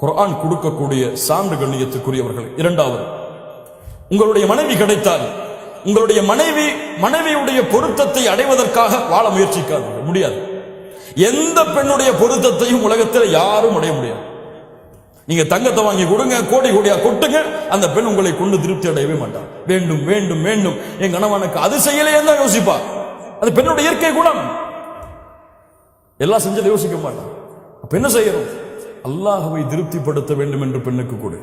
குரான் கொடுக்கக்கூடிய சான்று கண்ணியத்துக்குரியவர்கள். இரண்டாவது உங்களுடைய மனைவி கிடைத்தால் உங்களுடைய மனைவி மனைவியுடைய பொருத்தத்தை அடைவதற்காக வாழ முயற்சிக்காதீர்கள். முடியாது. எந்த பெண்ணுடைய பொருத்தத்தையும் உலகத்தில் யாரும் அடைய முடியாது. நீங்க தங்கத்தை வாங்கி கொடுங்க கோடி கோடியா கொட்டுங்க அந்த பெண் உங்களை கொண்டு திருப்தி அடையவே மாட்டார் வேண்டும் வேண்டும் வேண்டும். என் கணவனுக்கு அது செய்யலையே தான் யோசிப்பா. அது பெண்ணுடைய இயற்கை குணம். எல்லாம் செஞ்சதை யோசிக்க மாட்டான் அப்ப என்ன செய்யணும்? அல்லாஹுவை திருப்திப்படுத்த வேண்டும் என்று பெண்ணுக்கு கொடு.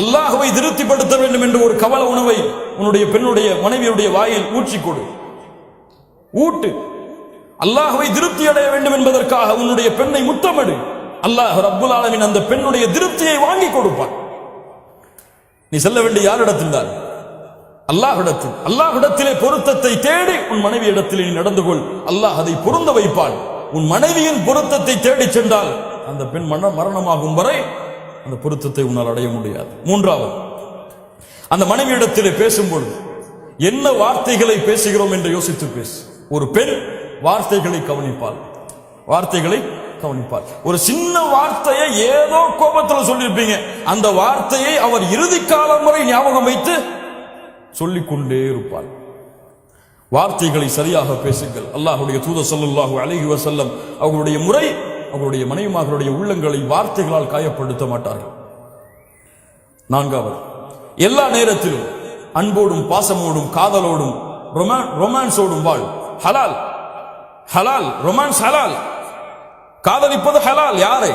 அல்லாஹுவை திருப்திப்படுத்த வேண்டும் என்று ஒரு கவல உணவை உன்னுடைய பெண்ணுடைய மனைவியுடைய வாயில் ஊற்றி கொடு. ஊட்டு. அல்லாஹுவை திருப்தி அடைய வேண்டும் என்பதற்காக உன்னுடைய பெண்ணை முத்தமிடு. அல்லாஹ் ரப்புல் ஆலமின் அந்த பெண்ணுடைய திருப்தியை வாங்கி கொடுப்பான். நீ செல்ல வேண்டிய யாரிடத்தில் தான் அல்லாஹிடத்தில் அல்லாஹிடத்திலே பொருத்தத்தை தேடி உன் மனைவி இடத்திலே நீ நடந்து கொள். அல்லாஹ் அதை பொருந்த வைப்பான். உன் மனைவியின் பொருத்தத்தை தேடி சென்றால் அந்த பெண் மன மரணமாகும் வரை அந்த பொருத்தத்தை உன்னால் அடைய முடியாது. மூன்றாவது அந்த மனைவியிடத்திலே பேசும்பொழுது என்ன வார்த்தைகளை பேசுகிறோம் என்று யோசித்து பேசு. ஒரு பெண் வார்த்தைகளை கவனிப்பாள். வார்த்தைகளை கவனிப்பார் ஒரு சின்ன வார்த்தையை ஏதோ கோபத்தில் சொல்லியிருப்பீங்க. அந்த வார்த்தையை அவர் இறுதி காலம் வரை ஞாபகம் வைத்து சொல்லிக் கொண்டே வார்த்தைகளை சரியாக பேசுங்கள். அல்லாஹுடைய தூத ஸல்லல்லாஹு அழகி வசல்லம் அவர்களுடைய முறை அவருடைய மனைவிமார்களுடைய உள்ளங்களை வார்த்தைகளால் காயப்படுத்த மாட்டார்கள். நான்காவது எல்லா நேரத்திலும் அன்போடும் பாசமோடும் காதலோடும் ரொமான் ரொமான்ஸோடும் வாழ். ஹலால் ஹலால் ரொமான்ஸ் ஹலால். காதலிப்பது ஹலால் யாரை?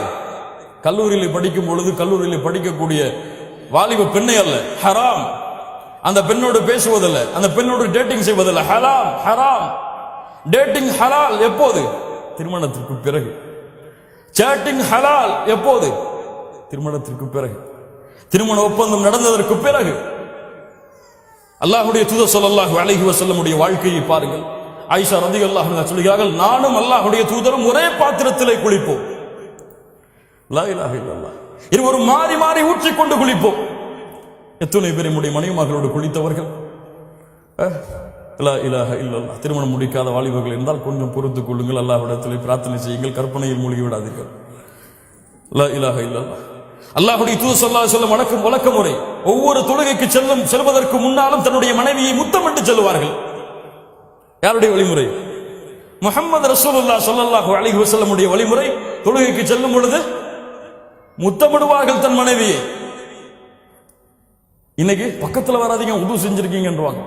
கல்லூரியில் படிக்கும் பொழுது கல்லூரியில் படிக்கக்கூடிய வாலிப பெண்ணை அல்ல ஹராம். அந்த பெண்ணோடு பேசுவதில்ல அந்த பெண்ணோடு டேட்டிங் செய்வதில்லை. ஹலாம் ஹராம். டேட்டிங் ஹலால் எப்போது? திருமணத்திற்கு பிறகு. சேட்டிங் ஹலால் எப்போது? திருமணத்திற்கு பிறகு. திருமண ஒப்பந்தம் நடந்ததற்கு பிறகு. அல்லாஹுடைய தூதர் சொல்லாஹு அழகி வசல்லமுடைய வாழ்க்கையை பாருங்கள். ஆயிஷா ரதி அல்லாஹ் சொல்கிறார்கள் நானும் அல்லாஹுடைய தூதரும் ஒரே பாத்திரத்திலே குளிப்போம். லா இருவரும் மாறி மாறி ஊற்றிக்கொண்டு குளிப்போம். எத்தனை பேர் நம்முடைய மனைவிமார்களோடு குளித்தவர்கள்? அஹ், லா இலாக இல்லல்லா திருமணம் முடிக்காத வாலிபர்கள் இருந்தால் கொஞ்சம் பொறுத்து கொள்ளுங்கள். அல்லாஹ்விடத்தில் பிரார்த்தனை செய்யுங்கள். கற்பனையில் மூழ்கி விடாதீர்கள். லா இலாக இல்லல்லா அல்லாஹுடைய தூ சொல்லா அலைஹி வணக்கம் வழக்க முறை. ஒவ்வொரு தொழுகைக்கு செல்லும் செல்வதற்கு முன்னாலும் தன்னுடைய மனைவியை முத்தமிட்டு செல்வார்கள் யாருடைய வழிமுறை? முஹம்மது ரசூலுல்லா சொல்லல்லாஹு அலிஹி வசல்லமுடைய வழிமுறை. தொழுகைக்கு செல்லும் பொழுது முத்தமிடுவார்கள் தன் மனைவியை. இன்னைக்கு பக்கத்துல வராதிங்க உது செஞ்சிருக்கீங்கன்றாங்க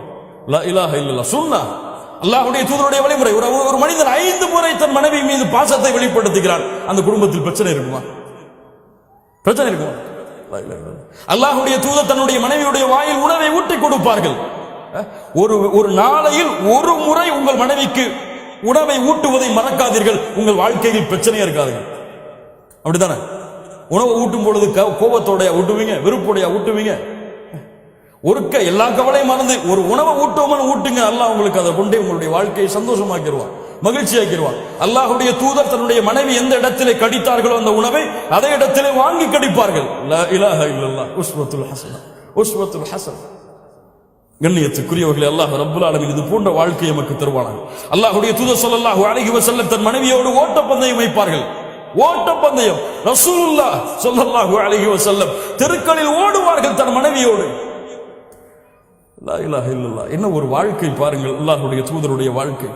லா இலாஹ சுன்னா. அல்லாஹுடைய தூதருடைய வழிமுறை. ஒரு ஒரு மனிதன் ஐந்து முறை தன் மனைவி மீது பாசத்தை வெளிப்படுத்துகிறான். அந்த குடும்பத்தில் பிரச்சனை இருக்குமா? பிரச்சனை இருக்குமா? அல்லாஹுடைய தூதர் தன்னுடைய மனைவியுடைய வாயில் உணவை ஊட்டி கொடுப்பார்கள். ஒரு ஒரு நாளையில் ஒரு முறை உங்கள் மனைவிக்கு உணவை ஊட்டுவதை மறக்காதீர்கள். உங்கள் வாழ்க்கையில் பிரச்சனையா இருக்காதுங்க. அப்படித்தானே? உணவை ஊட்டும் பொழுது க- கோபத்தோடைய ஊட்டுவீங்க? வெறுப்போடைய ஊட்டுவீங்க? ஒருக்க எல்லா கவலையும் மறந்து ஒரு உணவை ஊட்டுவோம்னு ஊட்டுங்க அல்லாஹ் உங்களுக்கு அதை கொண்டே உங்களுடைய வாழ்க்கையை சந்தோஷமாக்கிடுவான் மகிழ்ச்சியாக்கிடுவான். அல்லாஹுடைய தூதர் தன்னுடைய மனைவி எந்த இடத்திலே கடித்தார்களோ அந்த உணவை அதே இடத்திலே வாங்கி கடிப்பார்கள். லா ஹசன் ஹசன். கண்ணியத்துக்குரியவர்களே அல்லாஹ் ரப்புல் ஆலமீன் இது போன்ற வாழ்க்கை நமக்கு தருவானாங்க அல்லாஹுடைய தூதர் சொல்லல்லாஹு அழகி வஸல்லம் தன் மனைவியோடு ஓட்டப்பந்தயம் வைப்பார்கள். ஓட்டப்பந்தயம். ரசூலுல்லா சொல்லல்லாஹு அழகி வசல்லம் தெருக்களில் ஓடுவார்கள் தன் மனைவியோடு. லா இலாஹ இல்லல்லாஹ் என்ன ஒரு வாழ்க்கை பாருங்கள் அல்லாஹுடைய தூதருடைய வாழ்க்கை.